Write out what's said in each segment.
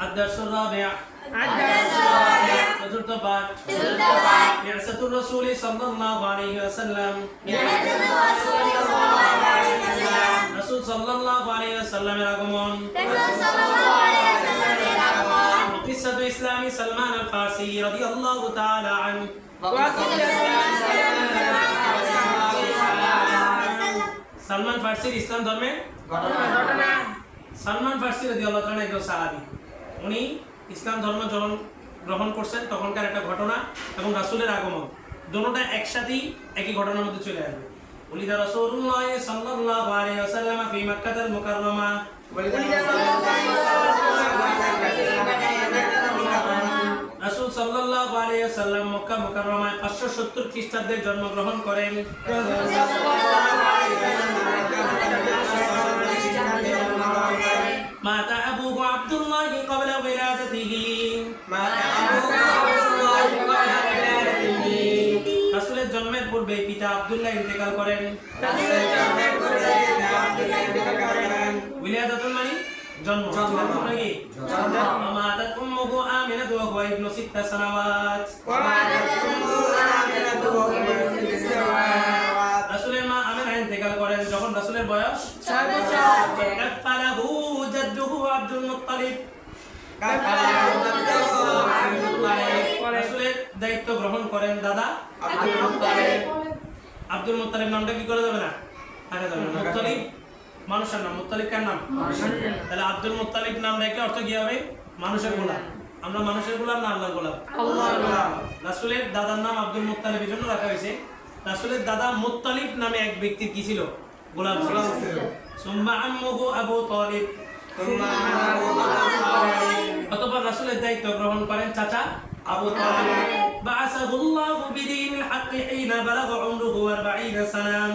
الدرس الرابع الدرس الرابع চতুর্থ পাঠ চতুর্থ পাঠ بعثة الرسول صلى الله عليه وسلم বিরাজত রাসূল সাল্লাল্লাহু আলাইহি ওয়াসাল্লাম রাসূল সাল্লাল্লাহু আলাইহি ওয়াসাল্লামের আগমন রাসূল সাল্লাল্লাহু আলাইহি ওয়াসাল্লামের আগমন قصة إسلام سلمان الفارسي رضي الله تعالى عنه সালমান ফার্সির ইসলাম ধর্মে ঘটনা সালমান ফার্সি রদি আল্লাহ তাআলা একজন সাহাবী উনি ইসলাম ধর্ম যখন গ্রহণ করছেন তখনকার একটা ঘটনা এবং রাসূলের আগমন। দুটোটা একসাথেই একই ঘটনার মধ্যে চলে আসবে। উলিদা রাসূলুল্লাহ সাল্লাল্লাহু আলাইহি ওয়াসাল্লাম ফি মক্কাতাল মুকাররমা। রাসূল সাল্লাল্লাহু আলাইহি ওয়াসাল্লাম মক্কা মুকাররমায় 570 খ্রিস্টাব্দে জন্মগ্রহণ করেন। মাতা পূর্বে পিতা আব্দুল্লাহ ইন্তেকাল করেন। উলিয়াদাতুল মানে জন্ম। জন্ম। জন্ম। নাকি মাতাত উম্মুহু আমিনাতু ওয়া হুয়া ইবনু সিত্তা সানাওয়াত রাসূলের মা আমিনা ইন্তেকাল করেন যখন রাসূলের বয়স কাফালাহু জাদ্দুহু আব্দুল মুত্তালিব। রাসূলের দায়িত্ব গ্রহণ করেন দাদা আব্দুল মুত্তালিব। নামটা কি করে যাবে না? থাকা যাবে না। মুত্তালিব মানুষের নাম। মুত্তালিব কার নাম? তাহলে আব্দুল মুত্তালিব নাম রেখে অর্থ কি হবে? মানুষের গোলাম। আমরা মানুষের গোলাম না আল্লাহর গোলাম? রাসূলের দাদার নাম আব্দুল মুত্তালিব জন্য রাখা হয়েছে। রাসূলের দাদা মুত্তালিব নামে এক ব্যক্তির কি ছিল? গোলাম ছিল। গোলাম ছিল। সুম্মা আম্মুহু আবু তালিব। অতঃপর রাসূলের দায়িত্ব গ্রহণ করেন চাচা? আবু তালিব। بعثه الله بدين الحق حين بلغ عمره 40 سنة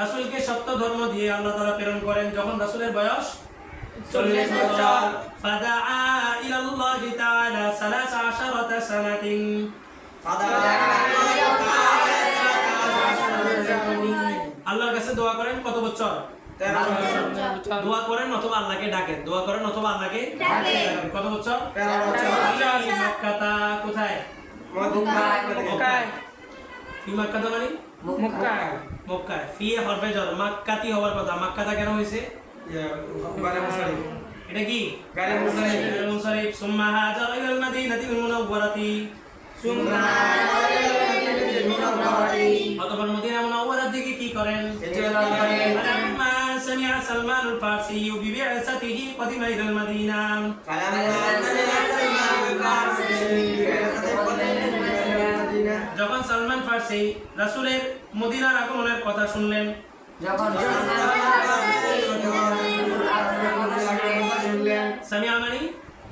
রাসূলকে সত্য ধর্ম দিয়ে আল্লাহ তাআলা প্রেরণ করেন যখন রাসূলের বয়স 40 বছর فدعا إلى الله تعالى 13 سنة আল্লাহর কাছে দোয়া করেন কত বছর দোয়া করেন অথবা আল্লাহকে ডাকেন। দোয়া করেন অথবা আল্লাহকে কত বছর? মক্কাতা কোথায়? কি মক্কাতা মানে? ফিয়ে হরফে মাক্কাতি হওয়ার কথা। মাক্কাতা কেন হয়েছে? এটা কি? গারে মুসারিফ। মুসারিফ। সুম্মা ইলাল সুম্মা ইলাল অতঃপর মদিনা দিকে কি করেন? হিজরত করেন سمع سلمان الفارسي ببعثته قدم إلى المدينة যখন সালমান ফার্সি রাসূলের মদিনার আগমনের কথা শুনলেন সামিয়া মানি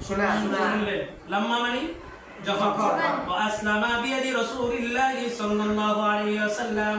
শোনা শুনলেন লাম্মা মানি যখন وأسلم بيد رسول الله صلى الله عليه وسلم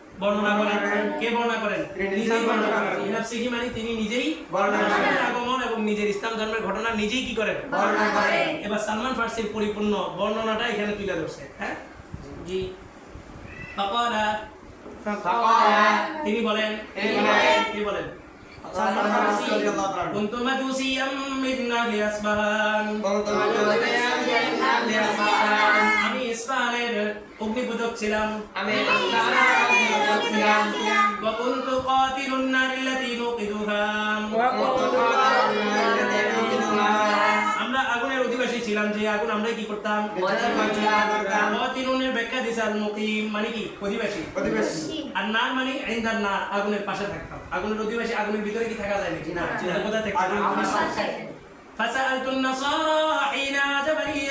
বর্ণনা করেন কে বর্ণনা করেন তিনি নিজেই বর্ণনা বর্ণনা করেন। করেন বিনাফসিহি মানে তিনি নিজেই বর্ণনা করেন। রাসূলের আগমন এবং নিজের ইসলাম ধর্মের ঘটনা নিজেই কি করেন বর্ণনা করেন। এবার সালমান ফার্সির পরিপূর্ণ বর্ণনাটা এখানে তুলে ধরছে হ্যাঁ জি فقال তিনি বলেন তিনি বলেন। তিনি বলেন كنت مجوسيا من أهل أسبهان আমি ইসফাহানের অগ্নিপূজক ছিলাম وكنت قاتل النار التي نوقدها আমরা আগুনের অধিবাসী ছিলাম যে আগুন আমরা কি করতাম কাতিলুনের ব্যাখ্যা দিছে আল মুকিম মানে কি অধিবাসী আর নার মানে ইনদার নার আগুনের পাশে থাকতাম আগুনের অধিবাসী আগুনের ভিতরে কি থাকা যায় নাকি না কোথায় থাকতাম فسألت النصارى حين عجبني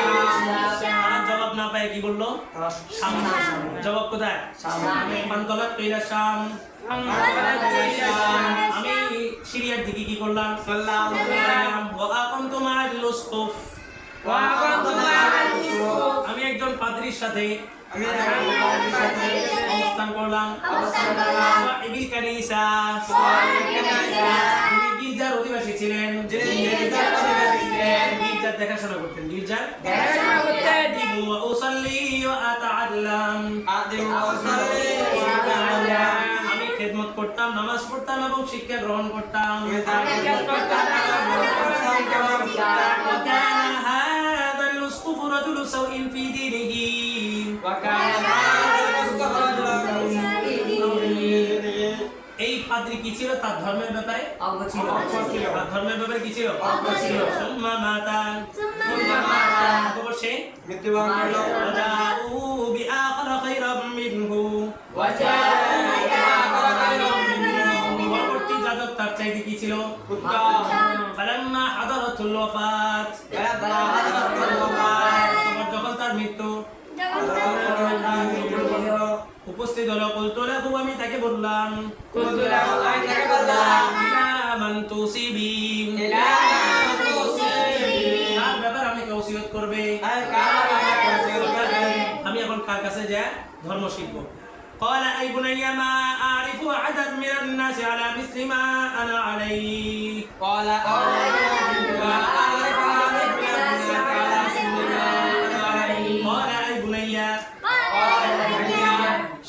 পায় কি বলল? জবাব কোথায়? শাম। আমি সিরিয়ার দিকে কি করলাম? আমি একজন পাদ্রীর সাথে অবস্থান করলাম। সাহিবিল কানিসা তিনি গির্জার অধিবাসী ছিলেন গির্জার দেখাশোনা করতেন গির্জার ওয়া উসাল্লি ওয়া আতাআল্লাম আমি খেদমত করতাম নামাজ পড়তাম এবং শিক্ষা গ্রহণ করতাম وكان هذا الاسقف رجل سوء في دينه এই মধ্যে কি ছিল? তার ধর্মের ব্যাপারে অজ্ঞ ছিল। তার ধর্মের ব্যাপারে কি ছিল? অজ্ঞ ছিল। সুম্মা মাতা সুম্মা মাতা কবর সে? মৃত্যুবরণ করল। ওয়াজাউ বিআখর খাইরাম মিনহু। ওয়াজাউ বিআখর খাইরাম মিনহু। পরবর্তী যাদব তার চাইতে কি ছিল? উত্তম। ফালাম্মা হাদারাতুল ওয়াফাত উপস্থিত হলো কুলতু লাহু আমি তাকে বললাম ইলা মান তুসিবি কার ব্যাপার আমাকে ওসিয়ত করবে আমি এখন কার কাছে যা ধর্ম শিখব قال أي بني ما أعرف عدد من الناس على مثل ما أنا عليه قال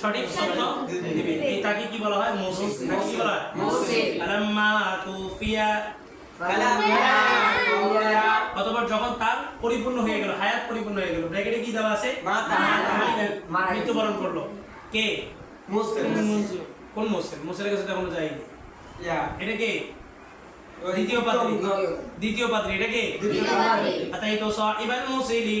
সঠিক তথ্য দিবে। এই তাকে কি বলা হয়? তাকে কি বলা হয়? আলাম্মা তুফিয়া। অতঃপর যখন তার পরিপূর্ণ হয়ে গেল হায়াত পরিপূর্ণ হয়ে গেল ব্র্যাকেটে কি দেওয়া আছে? মৃত্যুবরণ করল। কে? কোন মুসলিম? মুসলিমের কাছে তো এখনও যায়নি। এটা কে? দ্বিতীয় পাত্রী। দ্বিতীয় পাত্রী। এটা কে? আতাই তো সাহিবাল মুসিলি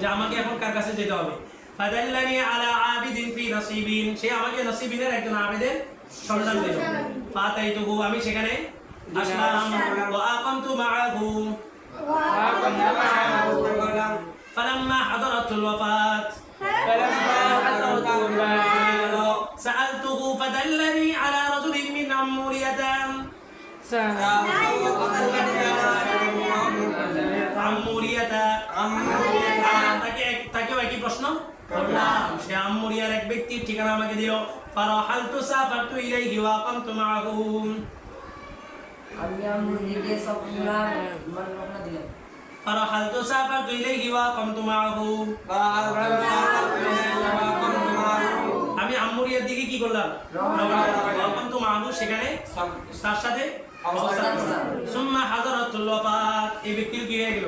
যে আমাকে এখন কার কাছে যেতে হবে ফাদাল্লানি আলা আবিদিন ফি নসিবিন সে আমাকে নসিবিনের একজন আবিদের সন্ধান দিল ফাতাইতুহু আমি সেখানে আসলাম ওয়া আকামতু মাআহু ফালাম্মা হাদারাতুল ওয়াফাত سألته فدلني على رجل من عمورية عمورية তাকে তাকেও একই প্রশ্ন? করলাম। সে আম্মুরিয়ার এক ব্যক্তির ঠিকানা আমাকে দিল ফারাহালতু সাফারতু ইলাইহি ওয়া আকামতু মাআহু। আমি আমার দিকে সব পুরা মানে রওনা দিলাম। ফারাহালতু সাফারতু ইলাইহি ওয়া আকামতু মাআহু। আমি আম্মুরিয়ার দিকে কি করলাম? ওয়া আকামতু মাআহু সেখানে তার সাথে অবস্থান সুম্মা হাদারাতুল ওয়াফাত এই ব্যক্তির কি হয়ে গেল?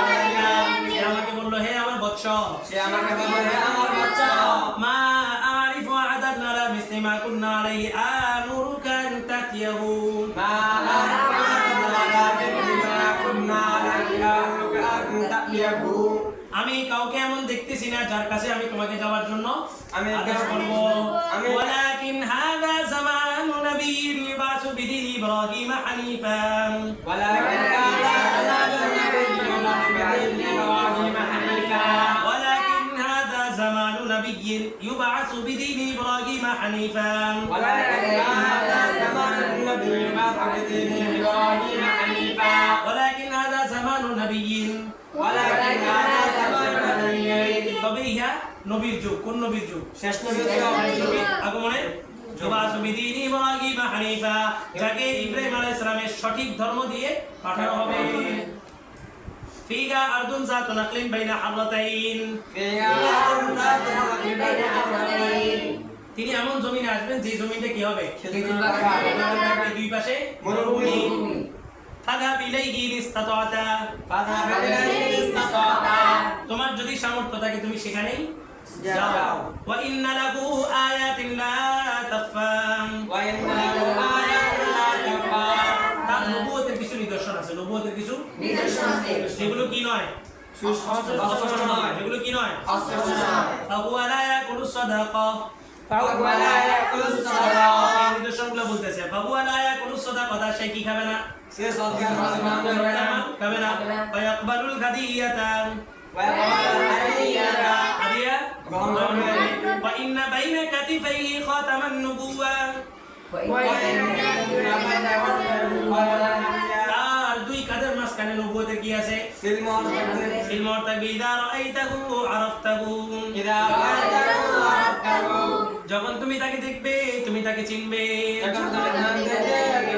সে আমাকে বলে আমার বাচ্চা মা আরিফ আদাদ নারা মিসলিমা কুন্না আলাইহি আনুরুকা তাতিয়াহু মা আরিফ আদাদ নারা মিসলিমা আলাইহি আনুরুকা তাতিয়াহু আমি কাউকে এমন দেখতেছি না যার কাছে আমি তোমাকে যাওয়ার জন্য আমি আদেশ করব আমি ওয়ালাকিন হাদা জামানু নবিয়্যিল লিবাসু বিদি ইব্রাহিম হানিফান ওয়ালাকিন হাদা يبعث بدين إبراهيم حنيفا ولكن هذا زمان النبي بعد دين إبراهيم حنيفا ولكن هذا زمان نبي ولكن هذا زمان النبي তবে ইহা নবীর যুগ কোন নবীর যুগ শেষ নবী নবীর আগমনে যুবাসু বিদিন ইব্রাহিম হানিফা যাকে ইব্রাহিম আলাইহিস সালামের সঠিক ধর্ম দিয়ে পাঠানো হবে ফিগা আরদুন জাতু নাকলিন বাইনা হাররাতাইন فيها ذات بين أرضين তিনি এমন জমিনে আসবেন যে জমিটা কি হবে খেজুর বাগান। দুই পাশে মরুভূমি ফাদহাব ইলাইহি ইস্তাতাতা فذهب إليه استطاع তোমার যদি সামর্থ্য থাকে তুমি সেখানেই যাও। ইয়াকুলু সাদাকা فهو لا يأكل الصلاة এই নিদর্শনগুলো বলতেছে ফাহুয়া লা ইয়াকুলু সাদাকা সে কি খাবে না সে সৎকার মুসলমান করবে না খাবে না ওয়া ইয়াকবালুল হাদিয়াতা ويقبل الهدية হাদিয়া গ্রহণ করবে ওয়া ইন্না বাইনা কাতিফাইহি খাতামান নুবুওয়া وإن بين والنبي তার দুই কাঁধের মাঝখানে নবুয়তের কি আছে? সিলমর সিলমর থাকবে। ইদা রাআইতাহু আরাফতাহু। ইদা রাআইতাহু আরাফতাহু। যখন তুমি তাকে দেখবে তুমি তাকে চিনবে। যখন তুমি তাকে দেখবে